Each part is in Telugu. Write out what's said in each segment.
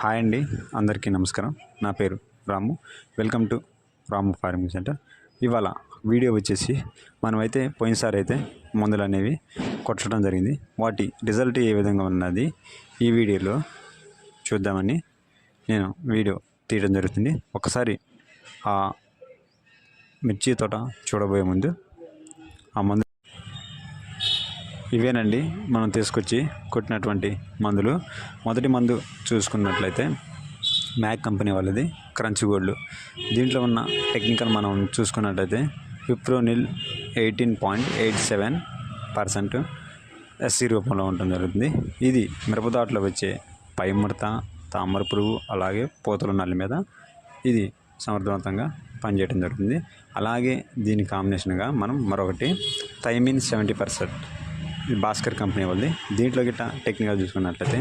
హాయ్ అండి అందరికీ నమస్కారం. నా పేరు Ramu. Welcome to Ramu farming centre. ఇవాళ వీడియో వచ్చేసి మనమైతే పోయినసారి అయితే మందులు అనేవి కొట్టడం జరిగింది. వాటి రిజల్ట్ ఏ విధంగా ఉన్నది ఈ వీడియోలో చూద్దామని నేను వీడియో తీయడం జరుగుతుంది. ఒకసారి ఆ మిర్చి తోట చూడబోయే ముందు ఆ మందు ఇవేనండి. మనం తీసుకొచ్చి కొట్టినటువంటి మందులు. మొదటి మందు చూసుకున్నట్లయితే మ్యాక్ కంపెనీ వాళ్ళది క్రంచ్ గోల్డ్. దీంట్లో ఉన్న టెక్నికల్ మనం చూసుకున్నట్లయితే fipronil eighteen point eight seven percent SC రూపంలో ఉండటం జరుగుతుంది. ఇది మిరపదాట్లో వచ్చే పై ముడత తామర పురుగు అలాగే పూతల నల్లి మీద ఇది సమర్థవంతంగా పనిచేయడం జరుగుతుంది. అలాగే దీని కాంబినేషన్గా మనం మరొకటి థైమిన్ సెవెంటీ పర్సెంట్ భాస్కర్ కంపెనీ వాళ్ళది. దీంట్లో గిట్ట టెక్నికల్ చూసుకున్నట్లయితే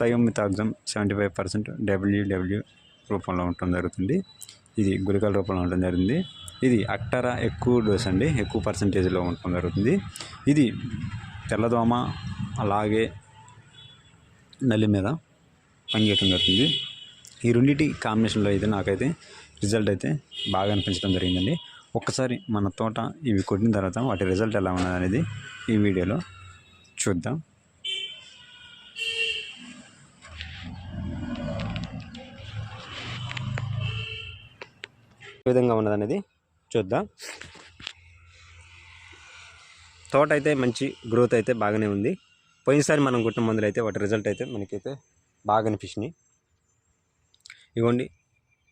thiamethoxam seventy five percent WW రూపంలో ఉండటం జరుగుతుంది. ఇది గుళికల రూపంలో ఉండటం జరిగింది. ఇది అక్టరా ఎక్కువ డోస్ అండి. ఎక్కువ పర్సంటేజ్లో ఉండటం జరుగుతుంది. ఇది తెల్లదోమ అలాగే నల్లి మీద పనిచేయటం జరుగుతుంది. ఈ రెండింటి కాంబినేషన్లో అయితే నాకైతే రిజల్ట్ అయితే బాగా అనిపించడం జరిగిందండి. ఒక్కసారి మన తోట ఇవి కొట్టిన తర్వాత వాటి రిజల్ట్ ఎలా ఉన్నది అనేది ఈ వీడియోలో చూద్దాం. ఏ విధంగా ఉన్నది అనేది చూద్దాం. తోట అయితే మంచి గ్రోత్ అయితే బాగానే ఉంది. పోయినసారి మనం కొట్టిన మందులు అయితే వాటి రిజల్ట్ అయితే మనకైతే బాగా అనిపించినాయి. ఇవ్వండి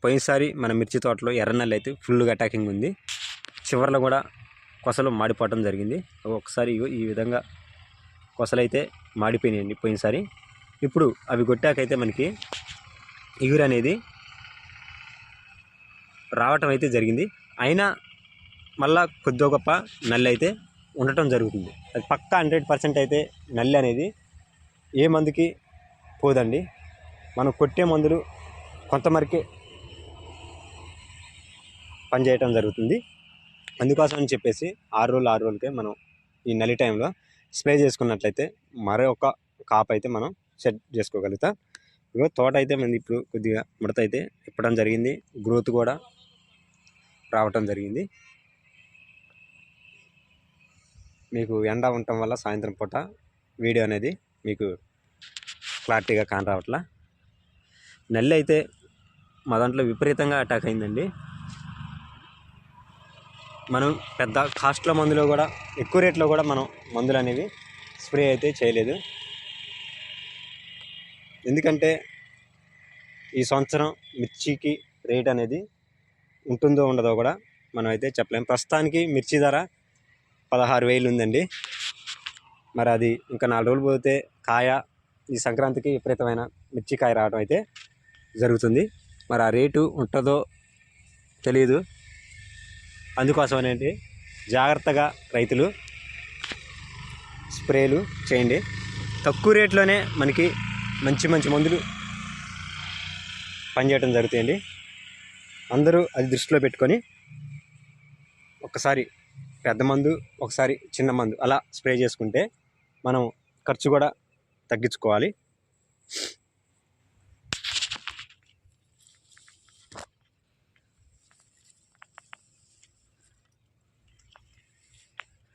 పోయినసారి మన మిర్చి తోటలో ఎర్రనల్లి అయితే ఫుల్గా అటాకింగ్ ఉంది. చివరిలో కూడా కొసలు మాడిపోవటం జరిగింది. ఒకసారి ఈ విధంగా కొసలు అయితే మాడిపోయినాయండి పోయినసారి. ఇప్పుడు అవి కొట్టాకైతే మనకి ఇగురు అనేది రావటం అయితే జరిగింది. అయినా మళ్ళా కొద్దిగా గొప్ప నల్లి అయితే ఉండటం జరుగుతుంది. అది పక్కా హండ్రెడ్ పర్సెంట్ అయితే నల్లి అనేది ఏ మందుకి పోదండి. మనం కొట్టే మందులు కొంతమరకే పనిచేయటం జరుగుతుంది. అందుకోసం అని చెప్పేసి ఆరు రోజులు ఆరు రోజులకే మనం ఈ నలి టైంలో స్ప్రే చేసుకున్నట్లయితే మరొక కాప్ అయితే మనం సెట్ చేసుకోగలుగుతాం. ఇగో తోట అయితే మనది ఇప్పుడు కొద్దిగా ముడత అయితే ఇప్పడం జరిగింది. గ్రోత్ కూడా రావటం జరిగింది. మీకు ఎండ ఉండటం వల్ల సాయంత్రం పూట వీడియో అనేది మీకు క్లారిటీగా కానరావట్లా. నల్లి అయితే మా దాంట్లో విపరీతంగా అటాక్ అయిందండి. మనం పెద్ద కాస్ట్లో మందులో కూడా ఎక్కువ రేట్లో కూడా మనం మందులు అనేవి స్ప్రే అయితే చేయలేదు. ఎందుకంటే ఈ సంవత్సరం మిర్చికి రేట్ అనేది ఉంటుందో ఉండదో కూడా మనం అయితే చెప్పలేం. ప్రస్తుతానికి మిర్చి ధర పదహారు వేలు ఉందండి. మరి అది ఇంకా నాలుగు రోజులు పోతే కాయ ఈ సంక్రాంతికి విపరీతమైన మిర్చి కాయ రావడం అయితే జరుగుతుంది. మరి ఆ రేటు ఉంటుందో తెలియదు అందుకోసం అనేది జాగ్రత్తగా రైతులు స్ప్రేలు చేయండి. తక్కువ రేట్లోనే మనకి మంచి మంచి మందులు పనిచేయడం జరుగుతాయండి. అందరూ అది దృష్టిలో పెట్టుకొని ఒకసారి పెద్ద మందు ఒకసారి చిన్న మందు అలా స్ప్రే చేసుకుంటే మనం ఖర్చు కూడా తగ్గించుకోవాలి.